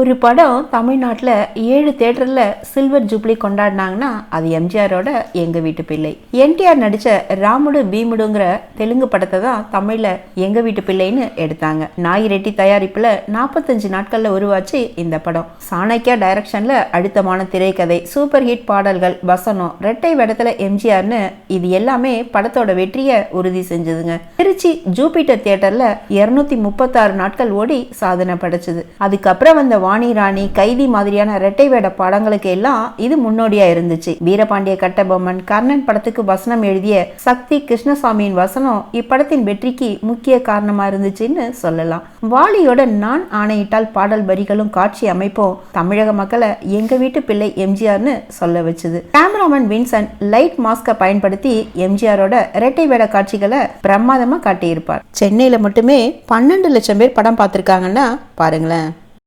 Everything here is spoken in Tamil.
ஒரு படம் தமிழ்நாட்டில் ஏழு தேட்டரில் சில்வர் ஜூப்ளி கொண்டாடினாங்கன்னா அது எம்ஜிஆரோட எங்கள் வீட்டு பிள்ளை. என்டிஆர் நடித்த ராமுடு பீமுடுங்கிற தெலுங்கு படத்தை தான் தமிழில் எங்கள் வீட்டு பிள்ளைன்னு எடுத்தாங்க. நாய் ரெட்டி தயாரிப்பில் நாற்பத்தஞ்சு நாட்களில் உருவாச்சு இந்த படம். சாணக்கியா டைரக்ஷனில் அழுத்தமான திரைக்கதை சூப்பர் ஹிட் பாடல்கள் வசனம் ரெட்டை வடத்தில் எம்ஜிஆர்னு இது எல்லாமே படத்தோட வெற்றியை உறுதி செஞ்சதுங்க. திருச்சி ஜூபிட்டர் தியேட்டரில் இரநூத்தி முப்பத்தாறு நாட்கள் ஓடி சாதனை படைச்சது. அதுக்கப்புறம் வந்த வாணி ராணி கைதி மாதிரியான ரெட்டை வேட படங்களுக்கு எல்லாம் இது முன்னோடியா இருந்துச்சு. வீரபாண்டிய கட்டபொம்மன் கர்ணன் படத்துக்கு வசனம் எழுதிய சக்தி கிருஷ்ணசாமியின் வசனம் இப்படத்தின் வெற்றிக்கு முக்கிய காரணமா இருந்துச்சுன்னு சொல்லலாம். வாலியோட நான் ஆணையிட்டால் பாடல் வரிகளும் காட்சி அமைப்பும் தமிழக மக்களை எங்க வீட்டு பிள்ளை எம்ஜிஆர்னு சொல்ல வச்சுது. கேமராமேன் வின்சன் லைட் மாஸ்கை பயன்படுத்தி எம்ஜிஆரோட இரட்டை வேட காட்சிகளை பிரமாதமா காட்டியிருப்பார். சென்னையில மட்டுமே பன்னெண்டு லட்சம் பேர் படம் பார்த்திருக்காங்கன்னா பாருங்களேன்.